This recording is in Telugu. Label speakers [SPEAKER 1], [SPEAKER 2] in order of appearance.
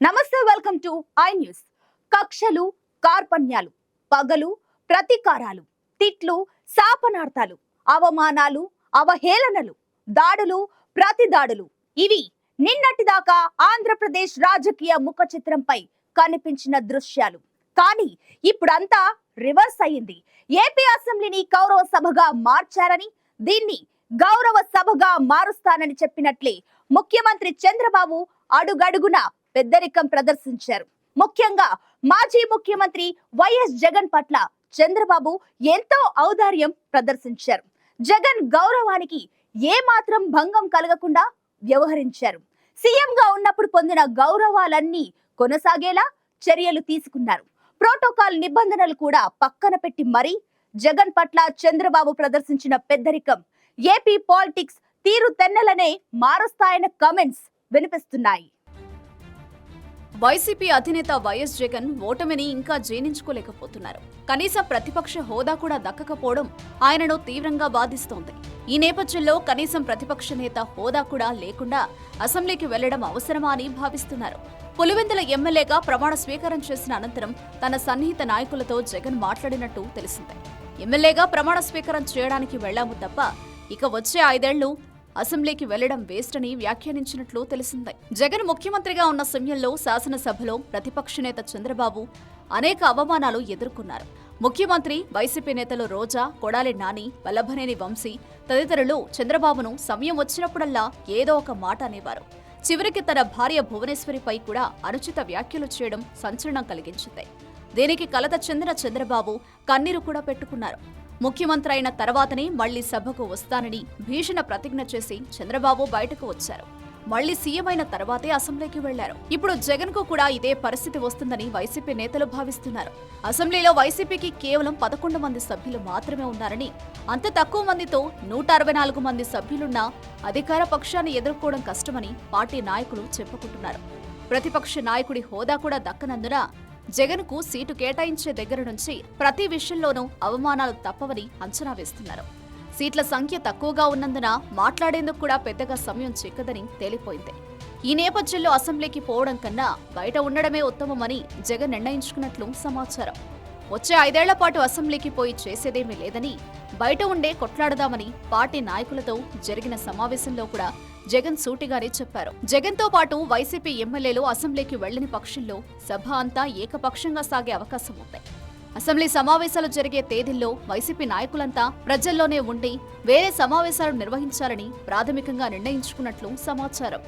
[SPEAKER 1] నమస్తే వెల్కమ్ టు ఐ న్యూస్. కక్షలు కార్పణ్యాలు పగలు ప్రతీకారాలు తిట్లు శాపనార్థాలు అవమానాలు అవహేళనలు దాడులు ప్రతిదాడులు. ఇవి నిన్నటిదాకా ఆంధ్రప్రదేశ్ రాజకీయ ముఖ చిత్రంపై కనిపించిన దృశ్యాలు. కానీ ఇప్పుడంతా రివర్స్ అయింది ఏపీ అసెంబ్లీని గౌరవ సభగా మార్చారని దీన్ని గౌరవ సభగా మారుస్తానని చెప్పినట్లే ముఖ్యమంత్రి చంద్రబాబు అడుగడుగున పెద్దరికం ప్రదర్శించారు. ముఖ్యంగా మాజీ ముఖ్యమంత్రి వైఎస్ జగన్ పట్ల చంద్రబాబు ఎంతో ఔదార్యం ప్రదర్శించారు. జగన్ గౌరవానికి ఏ మాత్రం భంగం కలగకుండా వ్యవహరించారు. సీఎంగా ఉన్నప్పుడు పొందిన గౌరవాలన్నీ కొనసాగేలా చర్యలు తీసుకున్నారు. ప్రోటోకాల్ నిబంధనలు కూడా పక్కన పెట్టి మరీ జగన్ పట్ల చంద్రబాబు ప్రదర్శించిన పెద్దరికం ఏపీ పాలిటిక్స్ తీరు తెన్నెలనే మారుస్తాయన్న కమెంట్స్ వినిపిస్తున్నాయి.
[SPEAKER 2] వైసీపీ అధినేత వైఎస్ జగన్ ఓటమిని ఇంకా జీర్ణించుకోలేకపోతున్నారు. కనీసం ప్రతిపక్ష హోదా కూడా దక్కకపోవడం ఆయనను తీవ్రంగా బాధిస్తోంది. ఈ నేపథ్యంలో కనీసం ప్రతిపక్ష నేత హోదా కూడా లేకుండా అసెంబ్లీకి వెళ్ళడం అవసరమా అని భావిస్తున్నారు. పులివెందుల ఎమ్మెల్యేగా ప్రమాణ స్వీకారం చేసిన అనంతరం తన సన్నిహిత నాయకులతో జగన్ మాట్లాడినట్టు తెలిసింది. ఎమ్మెల్యేగా ప్రమాణ స్వీకారం చేయడానికి వెళ్ళాము తప్ప ఇక వచ్చే ఐదేళ్ళు అసెంబ్లీకి వెళ్ళడం వేస్ట్ అని వ్యాఖ్యానించినట్లు తెలిసింది. జగన్ ముఖ్యమంత్రిగా ఉన్న సమయంలో శాసనసభలో ప్రతిపక్ష నేత చంద్రబాబు అనేక అవమానాలు ఎదుర్కొన్నారు. ముఖ్యమంత్రి వైసీపీ నేతలు రోజా కొడాలి నాని వల్లభనేని వంశీ తదితరులు చంద్రబాబును సమయం వచ్చినప్పుడల్లా ఏదో ఒక మాట అనేవారు. చివరికి తన భార్య భువనేశ్వరిపై కూడా అనుచిత వ్యాఖ్యలు చేయడం సంచలనం కలిగించింది. దీనికి కలత చెందిన చంద్రబాబు కన్నీరు కూడా పెట్టుకున్నారు. ముఖ్యమంత్రి అయిన తర్వాతనే మళ్ళీ సభకు వస్తానని భీషణ ప్రతిజ్ఞ చేసి చంద్రబాబు బయటకు వచ్చారు. మళ్ళీ సీఎం అయిన తర్వాతే అసెంబ్లీకి వెళ్ళారు. ఇప్పుడు జగన్కు కూడా ఇదే పరిస్థితి వస్తుందని వైసీపీ నేతలు భావిస్తున్నారు. అసెంబ్లీలో వైసీపీకి కేవలం పదకొండు మంది సభ్యులు మాత్రమే ఉన్నారని అంత తక్కువ మందితో నూట అరవై నాలుగు మంది సభ్యులున్న అధికార పక్షాన్ని ఎదుర్కోవడం కష్టమని పార్టీ నాయకులు చెప్పుకుంటున్నారు. ప్రతిపక్ష నాయకుడి హోదా కూడా దక్కనందున జగన్కు సీటు కేటాయించే దగ్గర నుంచి ప్రతి విషయంలోనూ అవమానాలు తప్పవని అంచనా వేస్తున్నారు. సీట్ల సంఖ్య తక్కువగా ఉన్నందున మాట్లాడేందుకు కూడా పెద్దగా సమయం చిక్కదని తేలిపోయింది. ఈ నేపథ్యంలో అసెంబ్లీకి పోవడం కన్నా బయట ఉండడమే ఉత్తమమని జగన్ నిర్ణయించుకున్నట్లు సమాచారం. వచ్చే ఐదేళ్ళ పాటు అసెంబ్లీకి పోయి చేసేదేమీ లేదని బయట ఉండే కొట్లాడదామని పార్టీ నాయకులతో జరిగిన సమావేశంలో కూడా జగన్ సూటిగానే చెప్పారు. జగన్తో పాటు వైసీపీ ఎమ్మెల్యేలు అసెంబ్లీకి వెళ్ళని పక్షంలో సభ అంతా ఏకపక్షంగా సాగే అవకాశం ఉంది. అసెంబ్లీ సమావేశాలు జరిగే తేదీల్లో వైసీపీ నాయకులంతా ప్రజల్లోనే ఉండి వేరే సమావేశాలు నిర్వహించాలని ప్రాథమికంగా నిర్ణయించుకున్నట్లు సమాచారం.